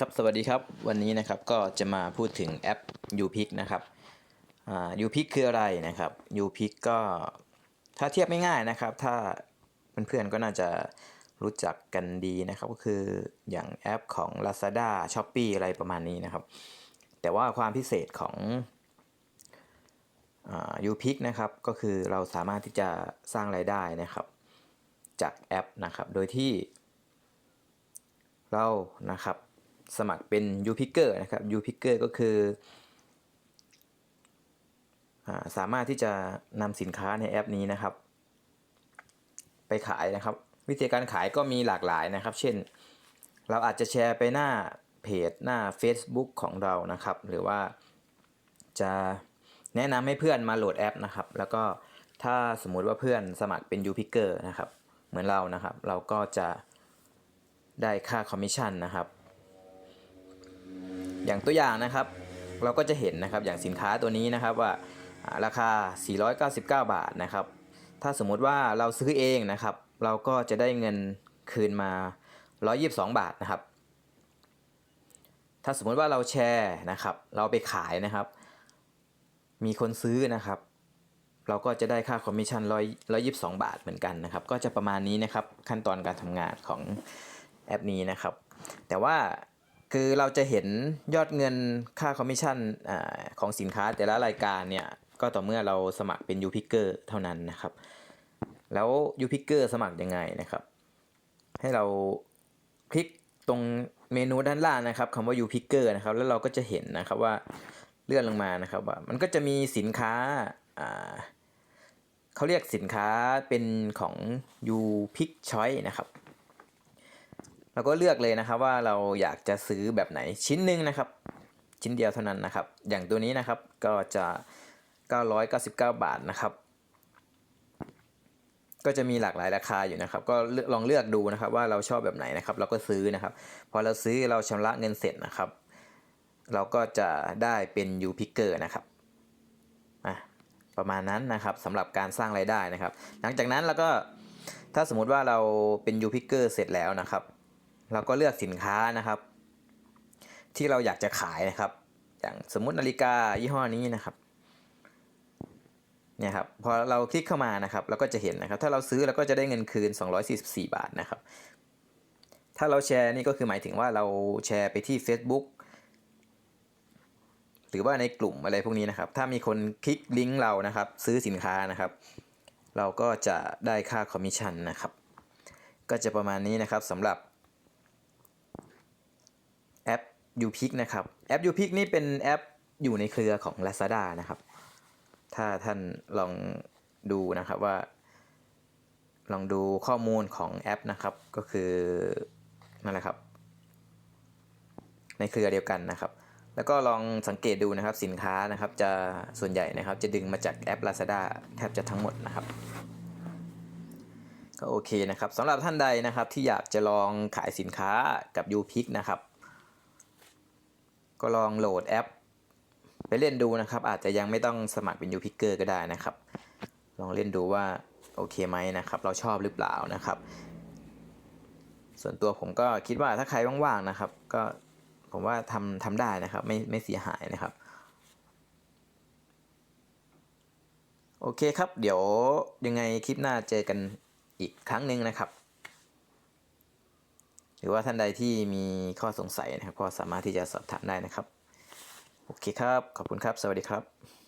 ครับสวัสดีครับ วันนี้นะครับก็จะมาพูดถึงแอป UPick นะครับอ่า UPick คืออะไรนะครับ UPick ก็ถ้าเทียบไม่ง่ายนะครับ ถ้าเพื่อนๆก็น่าจะรู้จักกันดีนะครับ ก็คืออย่างแอปของ Lazada Shopee อะไรประมาณนี้นะครับ แต่ว่าความพิเศษของอ่า UPick นะครับก็คือเราสามารถที่จะสร้างรายได้นะครับ จากแอปนะครับ โดยที่เรานะครับ สมัครเป็น u p i c k e r นะครับ u p i c k e r ก็คืออสามารถที่จะนำสินค้าในแอปนี้นะครับ ไปขายนะครับ วิธีการขายก็มีหลากหลายนะครับ เช่น เราอาจจะแชร์ไปหน้าเพจหน้า Facebook ของเรานะครับ หรือว่าจะแนะนำให้เพื่อนมาโหลดแอปนะครับ แล้วก็ถ้าสมมุติว่าเพื่อนสมัครเป็น u p i c k e r นะครับ เหมือนเรานะครับ เราก็จะได้ค่าคอมมิชชั่นนะครับ อย่างตัวอย่างนะครับ เราก็จะเห็นนะครับอย่างสินค้าตัวนี้นะครับว่าราคา 499 บาทนะครับ ถ้าสมมุติว่าเราซื้อเองนะครับ เราก็จะได้เงินคืนมา 122 บาทนะครับ ถ้าสมมุติว่าเราแชร์นะครับ เราไปขายนะครับ มีคนซื้อนะครับ เราก็จะได้ค่าคอมมิชชั่น100 122 บาทเหมือนกันนะครับ ก็จะประมาณนี้นะครับขั้นตอนการทำงานของแอปนี้นะครับ แต่ว่า คือเราจะเห็นยอดเงินค่าคอมมิชชั่นอของสินค้าแต่ละรายการเนี่ยก็ต่อเมื่อเราสมัครเป็น u p i c k e r เท่านั้นนะครับ แล้ว u p i c k e r สมัครยังไงนะครับ ให้เราคลิกตรงเมนูด้านล่างนะครับคำว่า u p i c k e r นะครับแล้วเราก็จะเห็นนะครับว่าเลื่อนลงมานะครับว่ามันก็จะมีสินค้าเขาเรียกสินค้าเป็นของ u p i c Choice นะครับ เราก็เลือกเลยนะครับว่าเราอยากจะซื้อแบบไหนชิ้นหนึ่งนะครับ ชิ้นเดียวเท่านั้นนะครับ อย่างตัวนี้นะครับก็จะ 999 บาทนะครับ ก็จะมีหลากหลายราคาอยู่นะครับ ก็ลองเลือกดูนะครับว่าเราชอบแบบไหนนะครับ เราก็ซื้อนะครับ พอเราซื้อเราชำระเงินเสร็จนะครับ เราก็จะได้เป็น u p i c k e r นะครับประมาณนั้นนะครับสำหรับการสร้างรายได้นะครับ หลังจากนั้นเราก็ถ้าสมมุติว่าเราเป็น u p i c k e r เสร็จแล้วนะครับ เราก็เลือกสินค้านะครับ ที่เราอยากจะขายนะครับ อย่างสมมุตินาฬิกายี่ห้อนี้นะครับเนี่ยครับพอเราคลิกเข้ามานะครับเราก็จะเห็นนะครับ ถ้าเราซื้อเราก็จะได้เงินคืน 244 บาทนะครับ ถ้าเราแชร์นี่ก็คือหมายถึงว่าเราแชร์ไปที่ Facebook หรือว่าในกลุ่มอะไรพวกนี้นะครับ ถ้ามีคนคลิกลิงก์เรานะครับ ซื้อสินค้านะครับ เราก็จะได้ค่าคอมมิชชั่นนะครับ ก็จะประมาณนี้นะครับสำหรับ แอป u p i c นะครับแอป u p i c นี่เป็นแอปอยู่ในเครือของ Lazada นะครับ ถ้าท่านลองดูนะครับว่า ลองดูข้อมูลของแอปนะครับก็คือนั่นแหละครับ ในเครือเดียวกันนะครับ แล้วก็ลองสังเกตดูนะครับสินค้านะครับ จะส่วนใหญ่นะครับจะดึงมาจากแอป Lazada แทบจะทั้งหมดนะครับก็โอเคนะครับสำหรับท่านใดนะครับที่อยากจะลองขายสินค้ากับ u p i c นะครับ ก็ลองโหลดแอป ไปเล่นดูนะครับ อาจจะยังไม่ต้องสมัครเป็น u p i c k e r ก็ได้นะครับ ลองเล่นดูว่าโอเคไหมนะครับ เราชอบหรือเปล่านะครับ ส่วนตัวผมก็คิดว่าถ้าใครว่างๆนะครับ ก็ผมว่าทำทำได้นะครับ ไม่ไม่เสียหายนะครับ โอเคครับ เดี๋ยวยังไงคลิปหน้าเจอกันอีกครั้งหนึ่งนะครับ หรือว่าท่านใดที่มีข้อสงสัยนะครับ ก็สามารถที่จะสอบถามได้นะครับ โอเคครับ ขอบคุณครับ สวัสดีครับ